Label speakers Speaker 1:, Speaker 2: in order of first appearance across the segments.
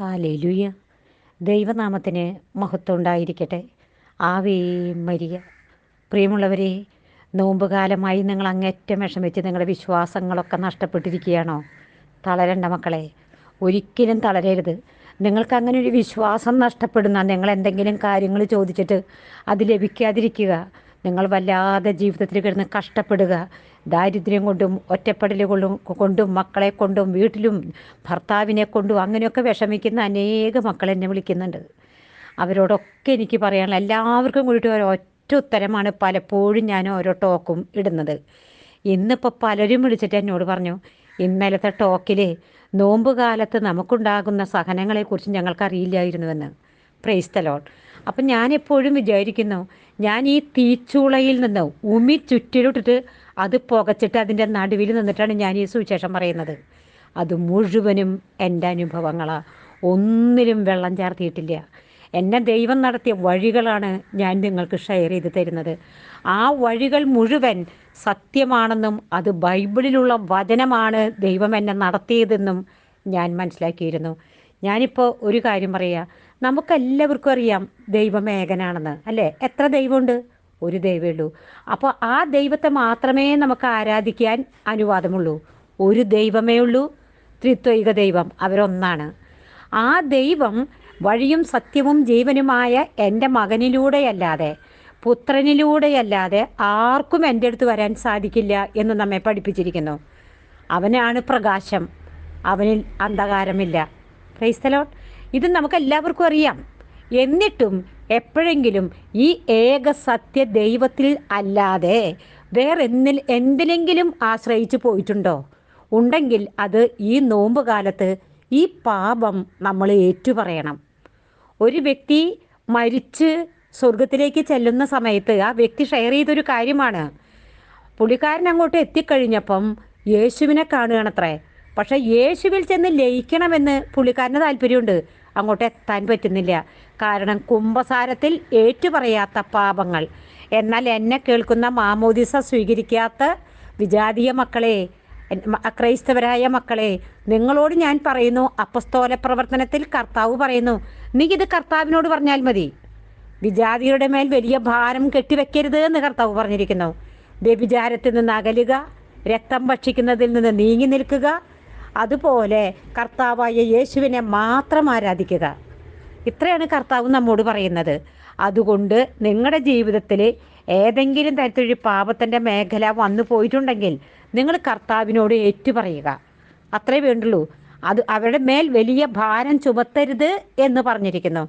Speaker 1: Hallelujah. ദൈവനാമത്തിന് മഹത്വം ഉണ്ടായിരിക്കട്ടെ ആവേ മരിയ. പ്രിയമുള്ളവരെ നോമ്പുകാലമായി നിങ്ങൾ അങ്ങേറ്റം വെച്ച് നിങ്ങളുടെ വിശ്വാസങ്ങളൊക്കെ നഷ്ടപ്പെട്ടിരിക്കുകയാണോ? തളരണ്ട മക്കളെ ഒരിക്കലും തളരരുത്. നിങ്ങൾക്ക് അങ്ങനെ ഒരു വിശ്വാസം നഷ്ടപ്പെടുന്ന നിങ്ങൾ എന്തെങ്കിലും കാര്യങ്ങൾ ചോദിച്ചിട്ട് അത് ലഭിക്കാതിരിക്കുക. നിങ്ങൾ വല്ലാതെ ജീവിതത്തിൽ കിടന്ന് കഷ്ടപ്പെടുക. ദാരിദ്ര്യം കൊണ്ടും ഒറ്റപ്പെടൽ കൊണ്ടും മക്കളെ കൊണ്ടും വീട്ടിലും ഭർത്താവിനെ കൊണ്ടും അങ്ങനെയൊക്കെ വിഷമിക്കുന്ന അനേക മക്കൾ എന്നെ വിളിക്കുന്നുണ്ട്. അവരോടൊക്കെ എനിക്ക് പറയാനുള്ള എല്ലാവർക്കും കൂടിയിട്ട് ഒരു ഒറ്റ ഉത്തരമാണ് പലപ്പോഴും ഞാൻ ഓരോ ടോക്കും ഇടുന്നത്. ഇന്നിപ്പോൾ പലരും വിളിച്ചിട്ട് എന്നോട് പറഞ്ഞു ഇന്നലത്തെ ടോക്കിൽ നോമ്പ് കാലത്ത് നമുക്കുണ്ടാകുന്ന സഹനങ്ങളെക്കുറിച്ച് ഞങ്ങൾക്കറിയില്ലായിരുന്നുവെന്ന്. പ്രൈസ് തലോൺ അപ്പം ഞാൻ എപ്പോഴും വിചാരിക്കുന്നു ഞാൻ ഈ തീച്ചൂളയിൽ നിന്ന് ഉമി ചുറ്റിലിട്ടിട്ട് അത് പുകച്ചിട്ട് അതിന്റെ നടുവിൽ നിന്നിട്ടാണ് ഞാൻ ഈ സുവിശേഷം പറയുന്നത്. അത് മുഴുവനും എന്റെ അനുഭവങ്ങളാണ് ഒന്നിലും വെള്ളം ചേർത്തിയിട്ടില്ല. എന്നെ ദൈവം നടത്തിയ വഴികളാണ് ഞാൻ നിങ്ങൾക്ക് ഷെയർ ചെയ്ത് തരുന്നത്. ആ വഴികൾ മുഴുവൻ സത്യമാണെന്നും അത് ബൈബിളിലുള്ള വചനമാണ് ദൈവം എന്നെ നടത്തിയതെന്നും ഞാൻ മനസ്സിലാക്കിയിരുന്നു. ഞാനിപ്പോൾ ഒരു കാര്യം പറയുക നമുക്കെല്ലാവർക്കും അറിയാം ദൈവം ഏകനാണെന്ന് അല്ലേ? എത്ര ദൈവമുണ്ട്? ഒരു ദൈവമേ ഉള്ളൂ. അപ്പോൾ ആ ദൈവത്തെ മാത്രമേ നമുക്ക് ആരാധിക്കാൻ അനുവാദമുള്ളൂ. ഒരു ദൈവമേ ഉള്ളൂ ത്രിത്വൈക ദൈവം അവരൊന്നാണ്. ആ ദൈവം വഴിയും സത്യവും ജീവനുമായ എന്റെ മകനിലൂടെയല്ലാതെ പുത്രനിലൂടെയല്ലാതെ ആർക്കും എന്റെ അടുത്ത് വരാൻ സാധിക്കില്ല എന്ന് നമ്മെ പഠിപ്പിച്ചിരിക്കുന്നു. അവനാണ് പ്രകാശം അവനിൽ അന്ധകാരമില്ല. ക്രൈസ്തലോൺ ഇത് നമുക്കെല്ലാവർക്കും അറിയാം. എന്നിട്ടും എപ്പോഴെങ്കിലും ഈ ഏക സത്യ ദൈവത്തിൽ അല്ലാതെ വേറെ എന്നിൽ ആശ്രയിച്ചു പോയിട്ടുണ്ടോ? ഉണ്ടെങ്കിൽ അത് ഈ നോമ്പ് കാലത്ത് ഈ പാപം നമ്മൾ ഏറ്റുപറയണം. ഒരു വ്യക്തി മരിച്ച് സ്വർഗത്തിലേക്ക് ചെല്ലുന്ന സമയത്ത് ആ വ്യക്തി ഷെയർ ചെയ്തൊരു കാര്യമാണ്. പുള്ളിക്കാരൻ അങ്ങോട്ട് എത്തിക്കഴിഞ്ഞപ്പം യേശുവിനെ കാണുകയാണത്രേ. പക്ഷേ യേശുവിൽ ചെന്ന് ലയിക്കണമെന്ന് പുള്ളിക്കാരന് താല്പര്യമുണ്ട്. അങ്ങോട്ട് എത്താൻ പറ്റുന്നില്ല. കാരണം കുംഭസാരത്തിൽ ഏറ്റുപറയാത്ത പാപങ്ങൾ. എന്നാൽ എന്നെ കേൾക്കുന്ന മാമോദിസ സ്വീകരിക്കാത്ത വിജാതീയ മക്കളെ ക്രൈസ്തവരായ മക്കളെ നിങ്ങളോട് ഞാൻ പറയുന്നു അപ്പസ്തോല പ്രവർത്തനത്തിൽ കർത്താവ് പറയുന്നു നീ ഇത് കർത്താവിനോട് പറഞ്ഞാൽ മതി. വിജാതിയുടെ മേൽ വലിയ ഭാരം കെട്ടിവെക്കരുത് എന്ന് കർത്താവ് പറഞ്ഞിരിക്കുന്നു. വ്യഭിചാരത്തിൽ നിന്ന് അകലുക രക്തം ഭക്ഷിക്കുന്നതിൽ നിന്ന് നീങ്ങി നിൽക്കുക അതുപോലെ കർത്താവായ യേശുവിനെ മാത്രം ആരാധിക്കുക. ഇത്രയാണ് കർത്താവ് നമ്മോട് പറയുന്നത്. അതുകൊണ്ട് നിങ്ങളുടെ ജീവിതത്തിൽ ഏതെങ്കിലും തരത്തിലൊരു പാപത്തിന്റെ മേഖല വന്നു പോയിട്ടുണ്ടെങ്കിൽ നിങ്ങൾ കർത്താവിനോട് ഏറ്റുപറയുക അത്രേ വേണ്ടുള്ളൂ. അത് അവരുടെ മേൽ വലിയ ഭാരം ചുമത്തരുത് എന്ന് പറഞ്ഞിരിക്കുന്നു.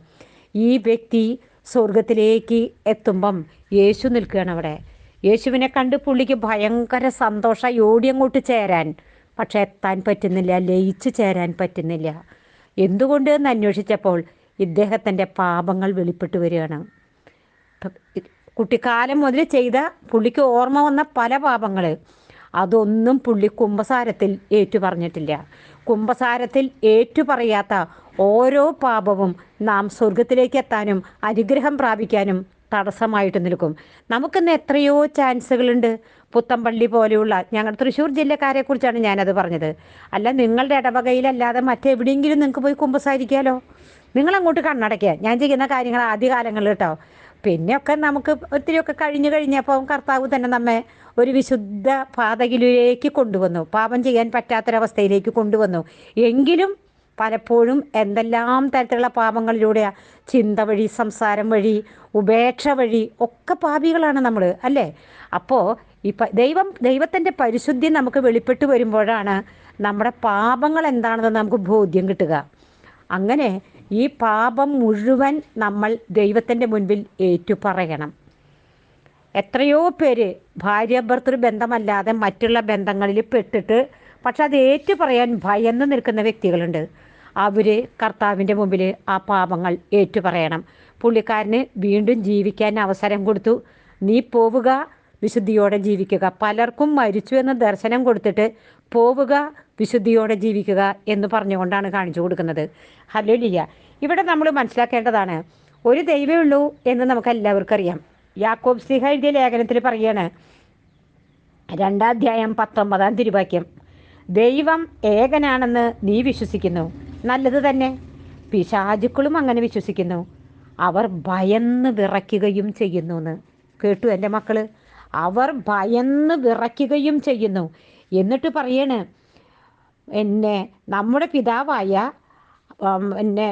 Speaker 1: ഈ വ്യക്തി സ്വർഗത്തിലേക്ക് എത്തുമ്പം യേശു നിൽക്കുകയാണ് അവിടെ. യേശുവിനെ കണ്ട് പുള്ളിക്ക് ഭയങ്കര സന്തോഷമായി ഓടി അങ്ങോട്ട് ചേരാൻ. പക്ഷെ എത്താൻ പറ്റുന്നില്ല. ലയിച്ചു ചേരാൻ പറ്റുന്നില്ല. എന്തുകൊണ്ട് എന്ന് അന്വേഷിച്ചപ്പോൾ ഇദ്ദേഹത്തിന്റെ പാപങ്ങൾ വെളിപ്പെട്ട് വരികയാണ്. കുട്ടിക്കാലം മുതൽ ചെയ്ത പുള്ളിക്ക് ഓർമ്മ വന്ന പല പാപങ്ങൾ അതൊന്നും പുള്ളി കുംഭസാരത്തിൽ ഏറ്റു പറഞ്ഞിട്ടില്ല കുംഭസാരത്തിൽ ഏറ്റുപറയാത്ത ഓരോ പാപവും നാം സ്വർഗത്തിലേക്ക് എത്താനും അനുഗ്രഹം പ്രാപിക്കാനും തടസ്സമായിട്ട് നിൽക്കും. നമുക്കിന്ന് എത്രയോ ചാൻസുകളുണ്ട്. പുത്തമ്പള്ളി പോലെയുള്ള ഞങ്ങൾ തൃശ്ശൂർ ജില്ലക്കാരെ കുറിച്ചാണ് ഞാനത് പറഞ്ഞത്. അല്ല നിങ്ങളുടെ ഇടവകയിലല്ലാതെ മറ്റെവിടെയെങ്കിലും നിങ്ങൾക്ക് പോയി കുമ്പസാരിക്കാലോ? നിങ്ങളങ്ങോട്ട് കണ്ണടയ്ക്കുക. ഞാൻ ചെയ്യുന്ന കാര്യങ്ങൾ ആദ്യകാലങ്ങളിൽ കേട്ടോ. പിന്നെയൊക്കെ നമുക്ക് ഒത്തിരി ഒക്കെ കഴിഞ്ഞു കഴിഞ്ഞപ്പോൾ കർത്താവ് തന്നെ നമ്മെ ഒരു വിശുദ്ധ പാതകിലേക്ക് കൊണ്ടുവന്നു. പാപം ചെയ്യാൻ പറ്റാത്തൊരവസ്ഥയിലേക്ക് കൊണ്ടുവന്നു. എങ്കിലും പലപ്പോഴും എന്തെല്ലാം തരത്തിലുള്ള പാപങ്ങളിലൂടെയാണ് ചിന്ത വഴി സംസാരം വഴി ഉപേക്ഷ വഴി ഒക്കെ പാപികളാണ് നമ്മൾ അല്ലേ? അപ്പോൾ ഈ ദൈവം ദൈവത്തിന്റെ പരിശുദ്ധി നമുക്ക് വെളിപ്പെട്ട് വരുമ്പോഴാണ് നമ്മുടെ പാപങ്ങൾ എന്താണെന്ന് നമുക്ക് ബോധ്യം കിട്ടുക. അങ്ങനെ ഈ പാപം മുഴുവൻ നമ്മൾ ദൈവത്തിന്റെ മുൻപിൽ ഏറ്റുപറയണം. എത്രയോ പേര് ഭാര്യ ഭർത്തൃ ബന്ധമല്ലാതെ മറ്റുള്ള ബന്ധങ്ങളിൽ പെട്ടിട്ട് പക്ഷെ അത് ഏറ്റു പറയാൻ ഭയന്ന് നിൽക്കുന്ന വ്യക്തികളുണ്ട്. അവർ കർത്താവിന്റെ മുമ്പിൽ ആ പാപങ്ങൾ ഏറ്റു പറയണം പുള്ളിക്കാരന് വീണ്ടും ജീവിക്കാൻ അവസരം കൊടുത്തു. നീ പോവുക വിശുദ്ധിയോടെ ജീവിക്കുക. പലർക്കും മരിച്ചു എന്ന ദർശനം കൊടുത്തിട്ട് പോവുക വിശുദ്ധിയോടെ ജീവിക്കുക എന്ന് പറഞ്ഞുകൊണ്ടാണ് കാണിച്ചു കൊടുക്കുന്നത്. ഹല്ലേലൂയ ഇവിടെ നമ്മൾ മനസ്സിലാക്കേണ്ടതാണ് ഒരു ദൈവമേ ഉള്ളൂ എന്ന് നമുക്ക് എല്ലാവർക്കും അറിയാം. യാക്കോബ് സിഹ എഴുതിയ ലേഖനത്തിൽ പറയാണ് രണ്ടാധ്യായം പത്തൊമ്പതാം തിരുവാക്യം ദൈവം ഏകനാണെന്ന് നീ വിശ്വസിക്കുന്നു. നല്ലത് തന്നെ. പിശാചുക്കളും അങ്ങനെ വിശ്വസിക്കുന്നു. അവർ ഭയന്ന് വിറയ്ക്കുകയും ചെയ്യുന്നു എന്ന് കേട്ടു എന്റെ മക്കൾ. അവർ ഭയന്ന് വിറയ്ക്കുകയും ചെയ്യുന്നു. എന്നിട്ട് പറയണ് എന്നെ നമ്മുടെ പിതാവായ എന്നെ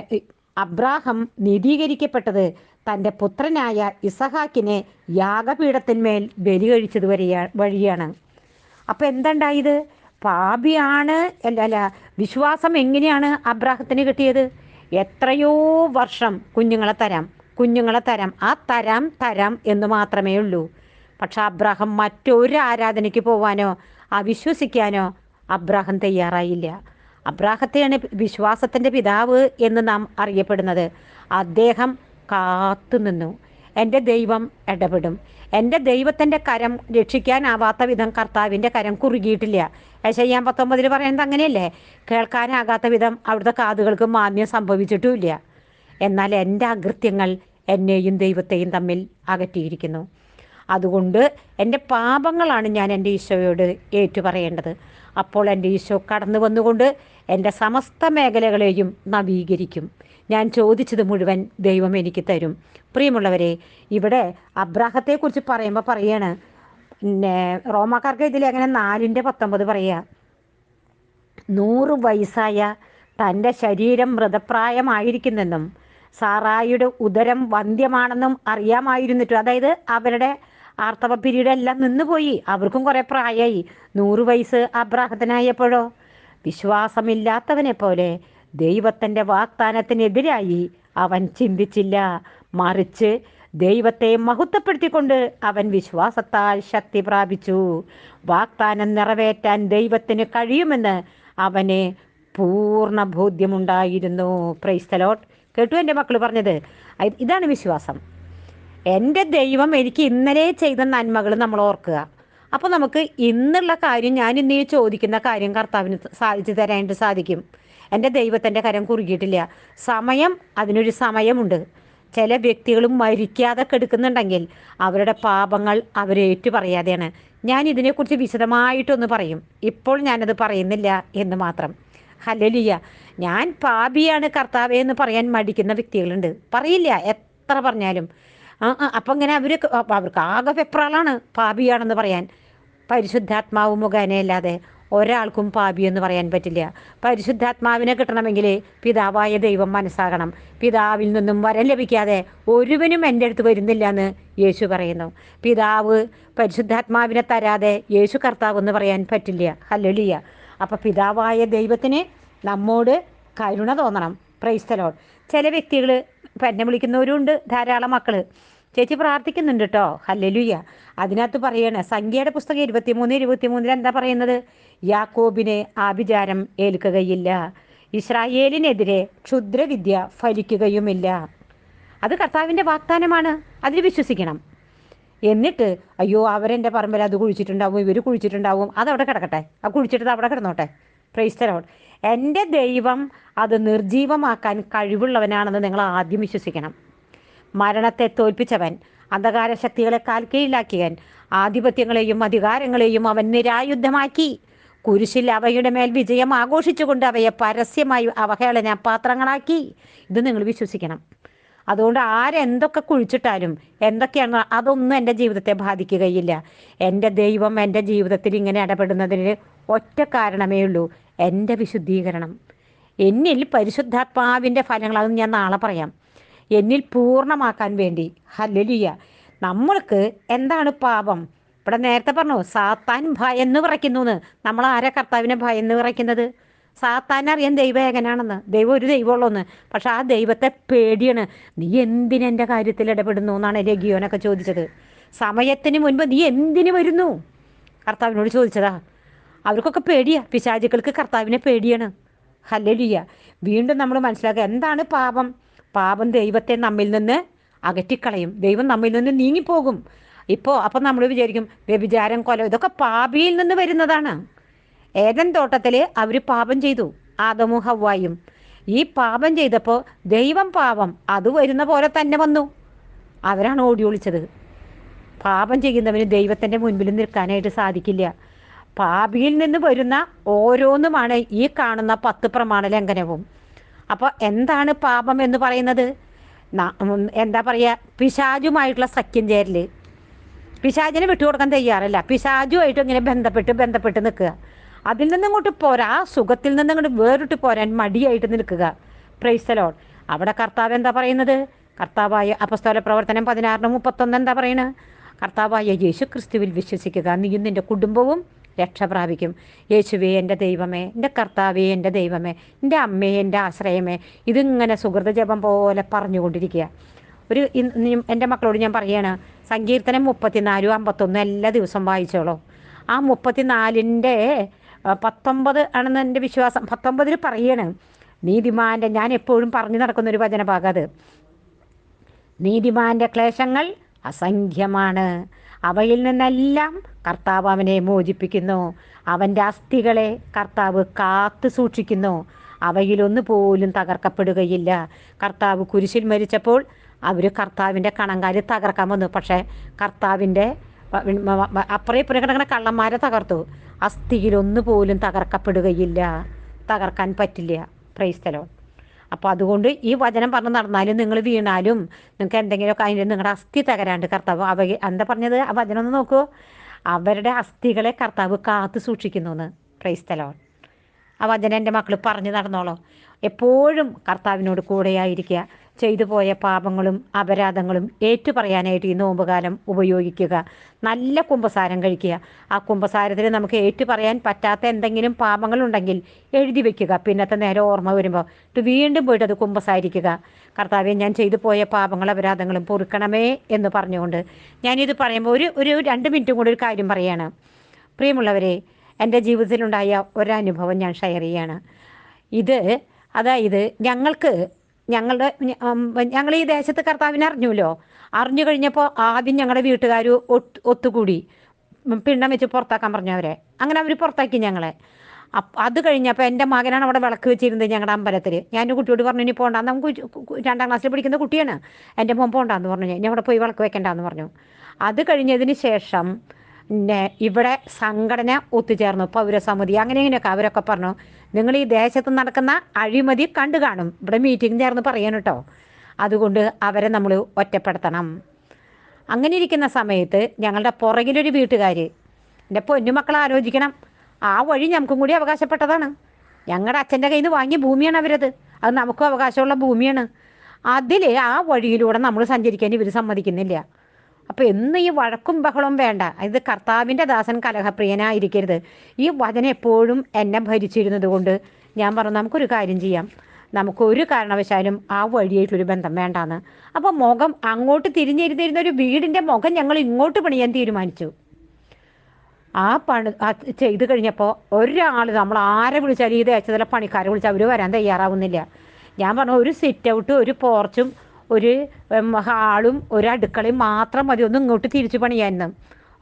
Speaker 1: അബ്രാഹം നീതീകരിക്കപ്പെട്ടത് തന്റെ പുത്രനായ ഇസഹാക്കിനെ യാഗപീഠത്തിന്മേൽ ബലി കഴിച്ചത് വരിക വഴിയാണ്. അപ്പം എന്തുണ്ടായത്? പാപിയാണ് അല്ല വിശ്വാസം എങ്ങനെയാണ് അബ്രാഹത്തിന് കിട്ടിയത്? എത്രയോ വർഷം കുഞ്ഞുങ്ങളെ തരാം കുഞ്ഞുങ്ങളെ തരാം ആ തരാം തരാം എന്ന് മാത്രമേ ഉള്ളൂ. പക്ഷെ അബ്രാഹം മറ്റൊരു ആരാധനയ്ക്ക് പോവാനോ അവിശ്വസിക്കാനോ അബ്രാഹം തയ്യാറായില്ല. അബ്രാഹത്തെയാണ് വിശ്വാസത്തിന്റെ പിതാവ് എന്ന് നാം അറിയപ്പെടുന്നത്. അദ്ദേഹം കാത്തുനിന്നു. എന്റെ ദൈവം ഇടപെടും. എന്റെ ദൈവത്തിന്റെ കരം രക്ഷിക്കാനാവാത്ത വിധം കർത്താവിന്റെ കരം കുറുകിയിട്ടില്ല. ഏശയ്യാൻ പത്തൊമ്പതിൽ പറയുന്നത് അങ്ങനെയല്ലേ? കേൾക്കാനാകാത്ത വിധം അവിടുത്തെ കാതുകൾക്ക് മാന്യം സംഭവിച്ചിട്ടുമില്ല. എന്നാൽ എന്റെ അകൃത്യങ്ങൾ എന്നെയും ദൈവത്തെയും തമ്മിൽ അകറ്റിയിരിക്കുന്നു. അതുകൊണ്ട് എന്റെ പാപങ്ങളാണ് ഞാൻ എന്റെ ഈശോയോട് ഏറ്റുപറയേണ്ടത്. അപ്പോൾ എന്റെ ഈശോ കടന്നു വന്നുകൊണ്ട് എന്റെ സമസ്ത മേഖലകളെയും നവീകരിക്കും. ഞാൻ ചോദിച്ചത് മുഴുവൻ ദൈവം എനിക്ക് തരും. പ്രിയമുള്ളവരെ ഇവിടെ അബ്രാഹത്തെക്കുറിച്ച് പറയുമ്പോൾ പറയാണ് പിന്നെ റോമാക്കാർക്ക് ഇതിൽ അങ്ങനെ നാലിന്റെ പത്തൊമ്പത് പറയുക നൂറ് വയസ്സായ തന്റെ ശരീരം മൃതപ്രായമായിരിക്കുന്നെന്നും സാറായിയുടെ ഉദരം വന്ധ്യമാണെന്നും അറിയാമായിരുന്നിട്ടും അതായത് അവരുടെ ആർത്തവ പിരീഡ് എല്ലാം നിന്നുപോയി അവർക്കും കുറേ പ്രായമായി നൂറ് വയസ്സ് അബ്രാഹത്തിനായപ്പോഴോ വിശ്വാസമില്ലാത്തവനെ പോലെ ദൈവത്തിന്റെ വാഗ്ദാനത്തിനെതിരായി അവൻ ചിന്തിച്ചില്ല. മറിച്ച് ദൈവത്തെ മഹത്വപ്പെടുത്തിക്കൊണ്ട് അവൻ വിശ്വാസത്താൽ ശക്തി പ്രാപിച്ചു. വാഗ്ദാനം നിറവേറ്റാൻ ദൈവത്തിന് കഴിയുമെന്ന് അവന് പൂർണ ബോധ്യമുണ്ടായിരുന്നു. പ്രൈസ്തലോട്ട് കേട്ടു എന്റെ മക്കൾ പറഞ്ഞത്. ഇതാണ് വിശ്വാസം. എന്റെ ദൈവം എനിക്ക് ഇന്നലെ ചെയ്ത നന്മകൾ നമ്മൾ ഓർക്കുക. അപ്പോൾ നമുക്ക് ഇന്നുള്ള കാര്യം ഞാൻ ഇന്ന് ചോദിക്കുന്ന കാര്യം കർത്താവിന് സാധിച്ചു തരാനായിട്ട് സാധിക്കും. എന്റെ ദൈവത്തിന്റെ കരം കുറുകിയിട്ടില്ല. സമയം അതിനൊരു സമയമുണ്ട്. ചില വ്യക്തികളും മരിക്കാതെ കെടുക്കുന്നുണ്ടെങ്കിൽ അവരുടെ പാപങ്ങൾ അവരേറ്റു പറയാതെയാണ്. ഞാൻ ഇതിനെക്കുറിച്ച് വിശദമായിട്ടൊന്ന് പറയും. ഇപ്പോൾ ഞാനത് പറയുന്നില്ല എന്ന് മാത്രം. ഹലലിയ ഞാൻ പാപിയാണ് കർത്താവേ എന്ന് പറയാൻ മടിക്കുന്ന വ്യക്തികളുണ്ട്. പറയില്ല എത്ര പറഞ്ഞാലും. ആ അപ്പം ഇങ്ങനെ അവർ അവർക്ക് ആകെ വെപ്രാളാണ് പാപിയാണെന്ന് പറയാൻ. പരിശുദ്ധാത്മാവ് മുഖേനയല്ലാതെ ഒരാൾക്കും പാപിയെന്ന് പറയാൻ പറ്റില്ല. പരിശുദ്ധാത്മാവിനെ കിട്ടണമെങ്കിൽ പിതാവായ ദൈവം മനസ്സാകണം. പിതാവിൽ നിന്നും വരം ലഭിക്കാതെ ഒരുവനും എന്റെ അടുത്ത് വരുന്നില്ല എന്ന് യേശു പറയുന്നു. പിതാവ് പരിശുദ്ധാത്മാവിനെ തരാതെ യേശു കർത്താവ് എന്ന് പറയാൻ പറ്റില്ല. ഹല്ലൊലിയ. അപ്പം പിതാവായ ദൈവത്തിന് നമ്മോട് കരുണ തോന്നണം. പ്രൈസ്തലോൺ ചില വ്യക്തികൾ എന്നെ വിളിക്കുന്നവരുണ്ട് ധാരാളം മക്കൾ ചേച്ചി പ്രാർത്ഥിക്കുന്നുണ്ട് കേട്ടോ ഹല്ലലുയ്യ അതിനകത്ത് പറയണേ സംഖ്യയുടെ പുസ്തകം ഇരുപത്തിമൂന്ന് ഇരുപത്തിമൂന്നിൽ എന്താ പറയുന്നത്? യാക്കോബിനെ ആഭിചാരം ഏൽക്കുകയില്ല. ഇസ്രായേലിനെതിരെ ക്ഷുദ്രവിദ്യ ഫലിക്കുകയുമില്ല. അത് കർത്താവിന്റെ വാഗ്ദാനമാണ്. അതിൽ വിശ്വസിക്കണം. എന്നിട്ട് അയ്യോ അവരെന്റെ പറമ്പിൽ അത് കുഴിച്ചിട്ടുണ്ടാവും ഇവർ കുഴിച്ചിട്ടുണ്ടാവും അതവിടെ കിടക്കട്ടെ. ആ കുഴിച്ചിട്ടത് അവിടെ കിടന്നോട്ടെ. പ്രൈസ്തലോൺ എന്റെ ദൈവം അത് നിർജീവമാക്കാൻ കഴിവുള്ളവനാണെന്ന് നിങ്ങൾ ആദ്യം വിശ്വസിക്കണം. മരണത്തെ തോൽപ്പിച്ചവൻ അന്ധകാര ശക്തികളെ കാൽ കാൽക്കീഴിലാക്കിയവൻ ആധിപത്യങ്ങളെയും അധികാരങ്ങളെയും അവൻ നിരായുദ്ധമാക്കി കുരിശിൽ അവയുടെ മേൽ വിജയം ആഘോഷിച്ചുകൊണ്ട് അവയെ പരസ്യമായി അവഹേളന പാത്രങ്ങളാക്കി. ഇത് നിങ്ങൾ വിശ്വസിക്കണം. അതുകൊണ്ട് ആരെന്തൊക്കെ കുഴിച്ചിട്ടാലും എന്തൊക്കെയാണ് അതൊന്നും എന്റെ ജീവിതത്തെ ബാധിക്കുകയില്ല. എന്റെ ദൈവം എന്റെ ജീവിതത്തിൽ ഇങ്ങനെ ഇടപെടുന്നതിന് ഒറ്റ കാരണമേ ഉള്ളൂ എന്റെ വിശുദ്ധീകരണം. എന്നിൽ പരിശുദ്ധാത്മാവിന്റെ ഫലങ്ങൾ ഞാൻ നാളെ പറയാം. എന്നിൽ പൂർണമാക്കാൻ വേണ്ടി. ഹല്ലലിയ. നമ്മൾക്ക് എന്താണ് പാപം? ഇവിടെ നേരത്തെ പറഞ്ഞു സാത്താൻ ഭയന്ന് വിറയ്ക്കുന്നു എന്ന് നമ്മൾ ആരാ കർത്താവിനെ ഭയന്ന് വിറയ്ക്കുന്നത്? സാത്താൻ അറിയാൻ ദൈവം ഏകനാണെന്ന്. ദൈവം ഒരു ദൈവമുള്ളൂന്ന്. പക്ഷെ ആ ദൈവത്തെ പേടിയാണ്. നീ എന്തിനെന്റെ കാര്യത്തിൽ ഇടപെടുന്നു എന്നാണ് രഗിയോനൊക്കെ ചോദിച്ചത്. സമയത്തിന് മുൻപ് നീ എന്തിന് വരുന്നു? കർത്താവിനോട് ചോദിച്ചതാ. അവർക്കൊക്കെ പേടിയാ. പിശാചുക്കൾക്ക് കർത്താവിനെ പേടിയാണ്. ഹല്ലലിയ. വീണ്ടും നമ്മൾ മനസ്സിലാക്കുക എന്താണ് പാപം? പാപം ദൈവത്തെ നമ്മിൽ നിന്ന് അകറ്റിക്കളയും. ദൈവം നമ്മിൽ നിന്ന് നീങ്ങിപ്പോകും. ഇപ്പോൾ അപ്പം നമ്മൾ വിചാരിക്കും വ്യഭിചാരം കൊല ഇതൊക്കെ പാപിയിൽ നിന്ന് വരുന്നതാണ്. ഏതൻ തോട്ടത്തിൽ അവർ പാപം ചെയ്തു ആദമോ ഹവായും ഈ പാപം ചെയ്തപ്പോൾ ദൈവം പാപം അത് വരുന്ന പോലെ തന്നെ വന്നു. അവരാണ് ഓടി ഒളിച്ചത്. പാപം ചെയ്യുന്നവന് ദൈവത്തിന്റെ മുൻപിൽ നിൽക്കാനായിട്ട് സാധിക്കില്ല. പാപിയിൽ നിന്ന് വരുന്ന ഓരോന്നുമാണ് ഈ കാണുന്ന പത്ത് പ്രമാണ ലംഘനവും. അപ്പോൾ എന്താണ് പാപം എന്ന് പറയുന്നത്? എന്താ പറയുക പിശാചുമായിട്ടുള്ള സഖ്യം ചേരൽ പിശാചിനെ വിട്ടുകൊടുക്കാൻ തയ്യാറല്ല. പിശാജുമായിട്ട് ഇങ്ങനെ ബന്ധപ്പെട്ട് ബന്ധപ്പെട്ട് നിൽക്കുക. അതിൽ നിന്നിങ്ങോട്ട് പോരാ ആ സുഖത്തിൽ നിന്നിങ്ങോട്ട് വേറിട്ട് പോരാൻ മടിയായിട്ട് നിൽക്കുക. പ്രൈസലോൺ അവിടെ കർത്താവ് എന്താ പറയുന്നത്? കർത്താവായ അപസ്തോല പ്രവർത്തനം പതിനാറിന് മുപ്പത്തൊന്ന് എന്താ പറയുന്നത് കർത്താവായ യേശു ക്രിസ്തുവിൽ വിശ്വസിക്കുക. നീയും നിന്റെ കുടുംബവും രക്ഷ പ്രാപിക്കും. യേശുവേ എന്റെ ദൈവമേ എന്റെ കർത്താവേ എന്റെ ദൈവമേ എന്റെ അമ്മേ എന്റെ ആശ്രയമേ ഇതിങ്ങനെ സുഹൃത ജപം പോലെ പറഞ്ഞുകൊണ്ടിരിക്കുക. ഒരു എന്റെ മക്കളോട് ഞാൻ പറയാണ് സങ്കീർത്തനം മുപ്പത്തിനാലും അമ്പത്തൊന്നും എല്ലാ ദിവസവും വായിച്ചോളൂ. ആ മുപ്പത്തിനാലിന്റെ പത്തൊമ്പത് ആണെന്ന് എന്റെ വിശ്വാസം പത്തൊമ്പതിൽ പറയാണ് നീതിമാന്റെ ഞാൻ എപ്പോഴും പറഞ്ഞു നടക്കുന്ന ഒരു വചനഭാഗം അത്. നീതിമാന്റെ ക്ലേശങ്ങൾ അസംഖ്യമാണ്. അവയിൽ നിന്നെല്ലാം കർത്താവ് അവനെ മോചിപ്പിക്കുന്നു. അവന്റെ അസ്ഥികളെ കർത്താവ് കാത്തു സൂക്ഷിക്കുന്നു. അവയിലൊന്നു പോലും തകർക്കപ്പെടുകയില്ല. കർത്താവ് കുരിശിൽ മരിച്ചപ്പോൾ അവർ കർത്താവിന്റെ കണങ്കാൽ തകർക്കാൻ വന്നു. പക്ഷേ കർത്താവിന്റെ അപ്പുറേ ഇപ്പുറേ കിടക്കുന്ന കള്ളന്മാരെ തകർത്തു. അസ്ഥിയിലൊന്നു പോലും തകർക്കപ്പെടുകയില്ല. തകർക്കാൻ പറ്റില്ല. പ്രൈസ്തലോ അപ്പോൾ അതുകൊണ്ട് ഈ വചനം പറഞ്ഞ് നടന്നാലും നിങ്ങൾ വീണാലും നിങ്ങൾക്ക് എന്തെങ്കിലുമൊക്കെ അതിന്റെ നിങ്ങളുടെ അസ്ഥി തകരാണ്ട്. കർത്താവ് അവ എന്താ പറഞ്ഞത്? ആ വചനം ഒന്ന് നോക്കൂ. അവരുടെ അസ്ഥികളെ കർത്താവ് കാത്തു സൂക്ഷിക്കുന്നു എന്ന് പ്രൈസ്തലോ ആ വചനം എന്റെ മക്കൾ പറഞ്ഞു നടന്നോളോ. എപ്പോഴും കർത്താവിനോട് കൂടെയായിരിക്കുക. ചെയ്തു പോയ പാപങ്ങളും അപരാധങ്ങളും ഏറ്റുപറയാനായിട്ട് ഈ നോമ്പുകാലം ഉപയോഗിക്കുക. നല്ല കുമ്പസാരം കഴിക്കുക. ആ കുമ്പസാരത്തിൽ നമുക്ക് ഏറ്റുപറയാൻ പറ്റാത്ത എന്തെങ്കിലും പാപങ്ങളുണ്ടെങ്കിൽ എഴുതി വെക്കുക. പിന്നത്തെ നേരം ഓർമ്മ വരുമ്പോൾ ഇത് വീണ്ടും പോയിട്ട് അത് കുമ്പസാരിക്കുക. കർത്താവെ ഞാൻ ചെയ്തു പോയ പാപങ്ങൾ അപരാധങ്ങളും പൊറുക്കണമേ എന്ന് പറഞ്ഞുകൊണ്ട് ഞാനിത് പറയുമ്പോൾ ഒരു ഒരു രണ്ട് മിനിറ്റും കൂടി ഒരു കാര്യം പറയുകയാണ് പ്രിയമുള്ളവരെ എന്റെ ജീവിതത്തിലുണ്ടായ ഒരനുഭവം ഞാൻ ഷെയർ ചെയ്യാണ്. ഇത് അതായത് ഞങ്ങൾക്ക് ഞങ്ങളുടെ ഞങ്ങൾ ഈ ദേശത്ത് കർത്താവിനെ അറിഞ്ഞല്ലോ അറിഞ്ഞു കഴിഞ്ഞപ്പോൾ ആദ്യം ഞങ്ങളുടെ വീട്ടുകാർ ഒത്ത് ഒത്തുകൂടി. പിണ്ണം വെച്ച് പുറത്താക്കാൻ പറഞ്ഞവരെ അങ്ങനെ അവർ പുറത്താക്കി ഞങ്ങളെ. അത് കഴിഞ്ഞപ്പോൾ എന്റെ മകനാണ് അവിടെ വിളക്ക് വെച്ചിരുന്നത് ഞങ്ങളുടെ അമ്പലത്തിൽ ഞാൻ കുട്ടിയോട് പറഞ്ഞു ഇനി പോകണ്ട നമുക്ക് രണ്ടാം ക്ലാസ്സിൽ പഠിക്കുന്ന കുട്ടിയാണ്. എന്റെ മോൻ പോകണ്ടെന്ന് പറഞ്ഞു. ഞാൻ അവിടെ പോയി വിളക്ക് വെക്കണ്ടെന്ന് പറഞ്ഞു. അത് കഴിഞ്ഞതിന് ശേഷം ഇവിടെ സംഘടന ഒത്തുചേർന്നു പൗരസമിതി അങ്ങനെ ഇങ്ങനെയൊക്കെ അവരൊക്കെ പറഞ്ഞു. നിങ്ങൾ ഈ ദേശത്ത് നടക്കുന്ന അഴിമതി കണ്ടു കാണും. ഇവിടെ മീറ്റിംഗ് ചേർന്ന് പറയാൻ കേട്ടോ. അതുകൊണ്ട് അവരെ നമ്മൾ ഒറ്റപ്പെടുത്തണം. അങ്ങനെ ഇരിക്കുന്ന സമയത്ത് ഞങ്ങളുടെ പുറകിലൊരു വീട്ടുകാർ എന്റെ പൊന്നുമക്കൾ ആലോചിക്കണം. ആ വഴി ഞങ്ങൾക്കും കൂടി അവകാശപ്പെട്ടതാണ്. ഞങ്ങളുടെ അച്ഛന്റെ കയ്യിൽ നിന്ന് വാങ്ങിയ ഭൂമിയാണ് അവരത്. അത് നമുക്കും അവകാശമുള്ള ഭൂമിയാണ്. അതിൽ ആ വഴിയിലൂടെ നമ്മൾ സഞ്ചരിക്കാൻ ഇവർ സമ്മതിക്കുന്നില്ല. അപ്പോൾ എന്ന് ഈ വഴക്കും ബഹളവും വേണ്ട. ഇത് കർത്താവിന്റെ ദാസൻ കലഹപ്രിയനായിരിക്കരുത് ഈ വചന എപ്പോഴും എന്നെ ഭരിച്ചിരുന്നത് കൊണ്ട് ഞാൻ പറഞ്ഞു നമുക്കൊരു കാര്യം ചെയ്യാം. നമുക്ക് ഒരു കാരണവശാലും ആ വഴിയായിട്ടൊരു ബന്ധം വേണ്ടാന്ന്. അപ്പോൾ മുഖം അങ്ങോട്ട് തിരിഞ്ഞിരുന്നിരുന്ന ഒരു വീടിന്റെ മുഖം ഞങ്ങൾ ഇങ്ങോട്ട് പണിയാൻ തീരുമാനിച്ചു. ആ പണി ചെയ്തു കഴിഞ്ഞപ്പോൾ ഒരാൾ നമ്മൾ ആരെ വിളിച്ചാലും ഈ ദേശത്തിലെ പണിക്കാരെ വിളിച്ചാൽ അവർ വരാൻ തയ്യാറാവുന്നില്ല. ഞാൻ പറഞ്ഞു ഒരു സിറ്റ് ഔട്ട് ഒരു പോർച്ചും ഒരു ഹാളും ഒരു അടുക്കളയും മാത്രം മതി. ഒന്ന് ഇങ്ങോട്ട് തിരിച്ചു പണിയായിരുന്നു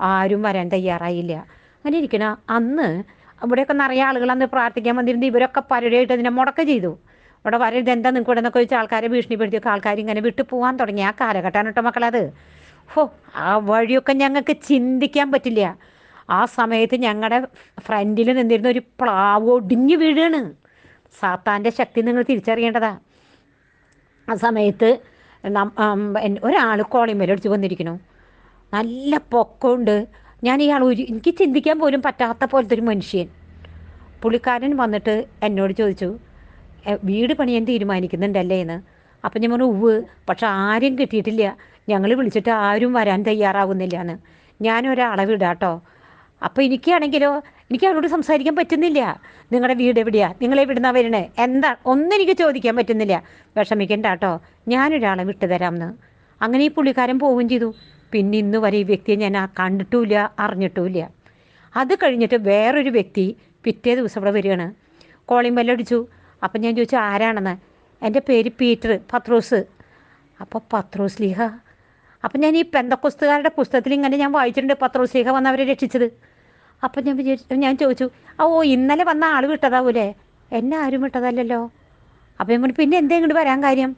Speaker 1: ആരും വരാൻ തയ്യാറായില്ല. അങ്ങനെ ഇരിക്കണ. അന്ന് ഇവിടെയൊക്കെ നിറയെ ആളുകൾ അന്ന് പ്രാർത്ഥിക്കാൻ വന്നിരുന്നു. ഇവരൊക്കെ പരടിയായിട്ട് അതിനെ മുടക്ക ചെയ്തു. ഇവിടെ വരരുത് എന്താ നിങ്ങൾക്ക് ഇവിടെ നിന്നൊക്കെ വെച്ച് ആൾക്കാരെ ഭീഷണിപ്പെടുത്തിയൊക്കെ ആൾക്കാർ ഇങ്ങനെ വിട്ടു പോകാൻ തുടങ്ങി. ആ കാലഘട്ടമാണ് കേട്ടോ മക്കളത് ഹോ ആ വഴിയൊക്കെ ഞങ്ങൾക്ക് ചിന്തിക്കാൻ പറ്റില്ല. ആ സമയത്ത് ഞങ്ങളുടെ ഫ്രണ്ടിൽ നിന്നിരുന്ന ഒരു പ്ലാവ് ഒടിഞ്ഞു വീഴാണ്. സാത്താന്റെ ശക്തി നിങ്ങൾ തിരിച്ചറിയേണ്ടതാ. ആ സമയത്ത് ഒരാൾ കോളിമേലടിച്ച് വന്നിരിക്കുന്നു. നല്ല പൊക്കമുണ്ട്. ഞാൻ ഇയാൾ ഒരു എനിക്ക് ചിന്തിക്കാൻ പോലും പറ്റാത്ത പോലത്തെ ഒരു മനുഷ്യൻ. പുള്ളിക്കാരൻ വന്നിട്ട് എന്നോട് ചോദിച്ചു വീട് പണിയാൻ തീരുമാനിക്കുന്നുണ്ടല്ലേ എന്ന്? അപ്പം ഞാൻ പറഞ്ഞു ഉവ് പക്ഷെ ആരും കിട്ടിയിട്ടില്ല. ഞങ്ങൾ വിളിച്ചിട്ട് ആരും വരാൻ തയ്യാറാവുന്നില്ല എന്ന്. ഞാനൊരാളെ വിടാട്ടോ. അപ്പോൾ എനിക്കാണെങ്കിലോ എനിക്ക് അവരോട് സംസാരിക്കാൻ പറ്റുന്നില്ല. നിങ്ങളുടെ വീട് എവിടെയാ? നിങ്ങളെ വിടുന്ന വരണേ? എന്താ? ഒന്നും എനിക്ക് ചോദിക്കാൻ പറ്റുന്നില്ല. വിഷമിക്കണ്ട കേട്ടോ ഞാനൊരാളെ വിട്ടുതരാമെന്ന് അങ്ങനെ ഈ പുള്ളിക്കാരൻ പോവുകയും ചെയ്തു. പിന്നെ ഇന്ന് വരെ ഈ വ്യക്തിയെ ഞാൻ കണ്ടിട്ടുമില്ല അറിഞ്ഞിട്ടുമില്ല. അത് കഴിഞ്ഞിട്ട് വേറൊരു വ്യക്തി പിറ്റേ ദിവസം ഇവിടെ വരികയാണ്. കോളിംഗ് ബെല്ലടിച്ചു അപ്പം ഞാൻ ചോദിച്ചു ആരാണെന്ന്? എന്റെ പേര് പീറ്റർ പത്രോസ്. അപ്പോൾ പത്രോസ് ലീഹ അപ്പം ഞാൻ ഈ പെന്തക്കുസ്തുകാരുടെ പുസ്തകത്തിൽ ഇങ്ങനെ ഞാൻ വായിച്ചിട്ടുണ്ട് പത്രോസ് ലീഹ വന്ന് അവരെ രക്ഷിച്ചത്. അപ്പം ഞാൻ വിചാരിച്ചു ഞാൻ ചോദിച്ചു "ആ, ഓ ഇന്നലെ വന്ന ആൾ വിട്ടതാവൂലേ? എന്നെ ആരും വിട്ടതല്ലല്ലോ? അപ്പം ഞാൻ പിന്നെ എന്താ ഇങ്ങോട്ട് വരാൻ കാര്യം?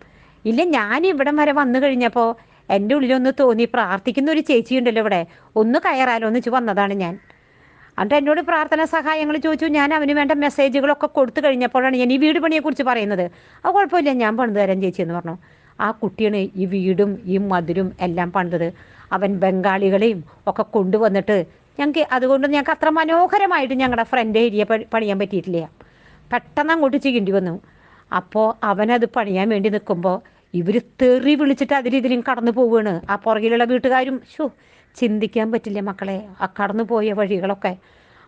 Speaker 1: ഇല്ല ഞാൻ ഇവിടം വരെ വന്നു കഴിഞ്ഞപ്പോൾ എന്റെ ഉള്ളിലൊന്ന് തോന്നി പ്രാർത്ഥിക്കുന്ന ഒരു ചേച്ചിയുണ്ടല്ലോ ഇവിടെ. ഒന്ന് കയറാലോ എന്ന് വെച്ച് വന്നതാണ് ഞാൻ. എന്നിട്ട് എന്നോട് പ്രാർത്ഥന സഹായങ്ങൾ ചോദിച്ചു. ഞാൻ അവന് വേണ്ട മെസ്സേജുകളൊക്കെ കൊടുത്തു കഴിഞ്ഞപ്പോഴാണ് ഞാൻ ഈ വീട് പണിയെക്കുറിച്ച് പറയുന്നത്. അത് കുഴപ്പമില്ല ഞാൻ പണിത് തരാം ചേച്ചി എന്ന് പറഞ്ഞു. ആ കുട്ടിയാണ് ഈ വീടും ഈ മധുരും എല്ലാം പണിതത്. അവൻ ബംഗാളികളെയും ഒക്കെ കൊണ്ടുവന്നിട്ട് ഞങ്ങൾക്ക് അതുകൊണ്ട് ഞങ്ങൾക്ക് അത്ര മനോഹരമായിട്ട് ഞങ്ങളുടെ ഫ്രണ്ട് ഏരിയ പണിയാൻ പറ്റിയിട്ടില്ല. പെട്ടെന്ന് അങ്ങോട്ട് ചെയ്യേണ്ടി വന്നു. അപ്പോൾ അവനത് പണിയാൻ വേണ്ടി നിൽക്കുമ്പോൾ ഇവർ തെറി വിളിച്ചിട്ട് അതിലിതിലും കടന്നു പോവുകയാണ് ആ പുറകിലുള്ള വീട്ടുകാരും ഷോ ചിന്തിക്കാൻ പറ്റില്ല മക്കളെ ആ കടന്നു പോയ വഴികളൊക്കെ.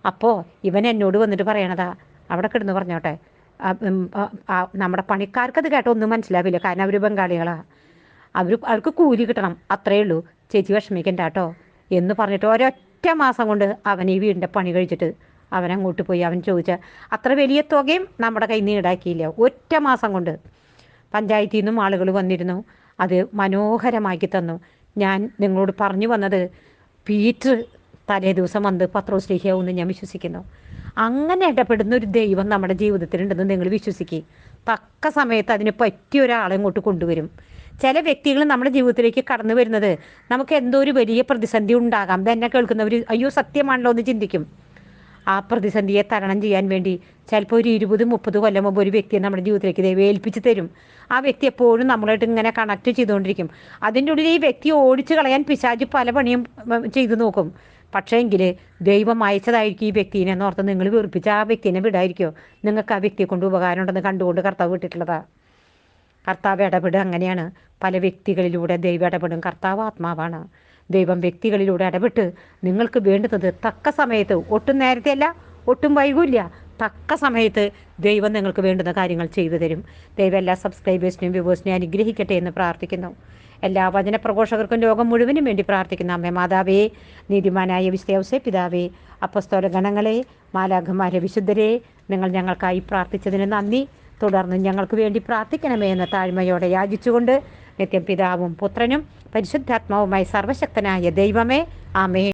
Speaker 1: അപ്പോൾ ഇവൻ എന്നോട് വന്നിട്ട് പറയണതാ അവിടെ കിടന്ന് പറഞ്ഞോട്ടെ ആ, പണിക്കാർക്ക് അത് നമ്മുടെ കേട്ടോ ഒന്നും മനസ്സിലാവില്ല. കാരണം അവർ ബംഗാളികളാണ് അവർ അവർക്ക് കൂലി കിട്ടണം. അത്രയേ ഉള്ളൂ. ചേച്ചി വിഷമിക്കണ്ട കേട്ടോ എന്ന് പറഞ്ഞിട്ട് ഒരൊറ്റ മാസം കൊണ്ട് അവൻ ഈ വീടിന്റെ പണി കഴിച്ചിട്ട് അവൻ അങ്ങോട്ട് പോയി. അവൻ ചോദിച്ച അത്ര വലിയ തുകയും നമ്മുടെ കയ്യിൽ നിന്ന് ഈടാക്കിയില്ല. ഒറ്റ മാസം കൊണ്ട്. പഞ്ചായത്തിൽ നിന്നും ആളുകൾ വന്നിരുന്നു. അത് മനോഹരമാക്കി തന്നു. ഞാൻ നിങ്ങളോട് പറഞ്ഞു വന്നത് പീറ്റർ തലേ ദിവസം വന്ന് പത്രോസ്ലേഹിയാവുമെന്ന് ഞാൻ വിശ്വസിക്കുന്നു. അങ്ങനെ ഇടപെടുന്ന ഒരു ദൈവം നമ്മുടെ ജീവിതത്തിലുണ്ടെന്ന് നിങ്ങൾ വിശ്വസിക്കുക തക്ക സമയത്ത് അതിന് പറ്റിയ ഒരാളെ ഇങ്ങോട്ട് കൊണ്ടുവരും. ചില വ്യക്തികൾ നമ്മുടെ ജീവിതത്തിലേക്ക് കടന്നു വരുന്നത് നമുക്ക് എന്തോ ഒരു വലിയ പ്രതിസന്ധി ഉണ്ടാകാം. തന്നെ കേൾക്കുന്നവർ അയ്യോ സത്യമാണല്ലോ എന്ന് ചിന്തിക്കും. ആ പ്രതിസന്ധിയെ തരണം ചെയ്യാൻ വേണ്ടി ചിലപ്പോൾ ഒരു ഇരുപത് മുപ്പത് കൊല്ലം മുമ്പ് ഒരു വ്യക്തിയെ നമ്മുടെ ജീവിതത്തിലേക്ക് ദൈവം തരും. ആ വ്യക്തി എപ്പോഴും നമ്മളായിട്ട് ഇങ്ങനെ കണക്ട് ചെയ്തുകൊണ്ടിരിക്കും. അതിന്റെ ഉള്ളിൽ ഈ വ്യക്തി ഓടിച്ചു കളയാൻ പിശാജ് പല പണിയും ചെയ്തു നോക്കും. പക്ഷേ എങ്കിൽ ദൈവം അയച്ചതായിരിക്കും ഈ വ്യക്തിനെ എന്നോർത്ത് നിങ്ങൾ വെറുപ്പിച്ച ആ വ്യക്തിനെ വിടായിരിക്കുമോ നിങ്ങൾക്ക് ആ വ്യക്തിയെ കൊണ്ട് ഉപകാരം ഉണ്ടെന്ന് കണ്ടുകൊണ്ട് കർത്താവ് വിട്ടിട്ടുള്ളതാ. കർത്താവ് ഇടപെടുക അങ്ങനെയാണ്. പല വ്യക്തികളിലൂടെ ദൈവം ഇടപെടും. കർത്താവ് ആത്മാവാണ്. ദൈവം വ്യക്തികളിലൂടെ ഇടപെട്ട് നിങ്ങൾക്ക് വേണ്ടുന്നത് തക്ക സമയത്ത് ഒട്ടും നേരത്തെയല്ല ഒട്ടും വൈകില്ല തക്ക സമയത്ത് ദൈവം നിങ്ങൾക്ക് വേണ്ടുന്ന കാര്യങ്ങൾ ചെയ്തു തരും. ദൈവം എല്ലാ സബ്സ്ക്രൈബേഴ്സിനെയും വ്യൂവേഴ്സിനെയും അനുഗ്രഹിക്കട്ടെ എന്ന് പ്രാർത്ഥിക്കുന്നു. എല്ലാ വചന പ്രഘോഷകർക്കും ലോകം മുഴുവനും വേണ്ടി പ്രാർത്ഥിക്കുന്ന. അമ്മ മാതാവേ നീതിമാനായ വിശ്വസെ പിതാവേ അപ്പസ്തോല ഗണങ്ങളെ മാലാഖമാരെ വിശുദ്ധരെ നിങ്ങൾ ഞങ്ങൾക്കായി പ്രാർത്ഥിച്ചതിന് നന്ദി. തുടർന്ന് ഞങ്ങൾക്ക് വേണ്ടി പ്രാർത്ഥിക്കണമേ എന്ന താഴ്മയോടെ യാചിച്ചുകൊണ്ട് നിത്യം പിതാവും പുത്രനും പരിശുദ്ധാത്മാവുമായി സർവശക്തനായ ദൈവമേ ആമേൻ.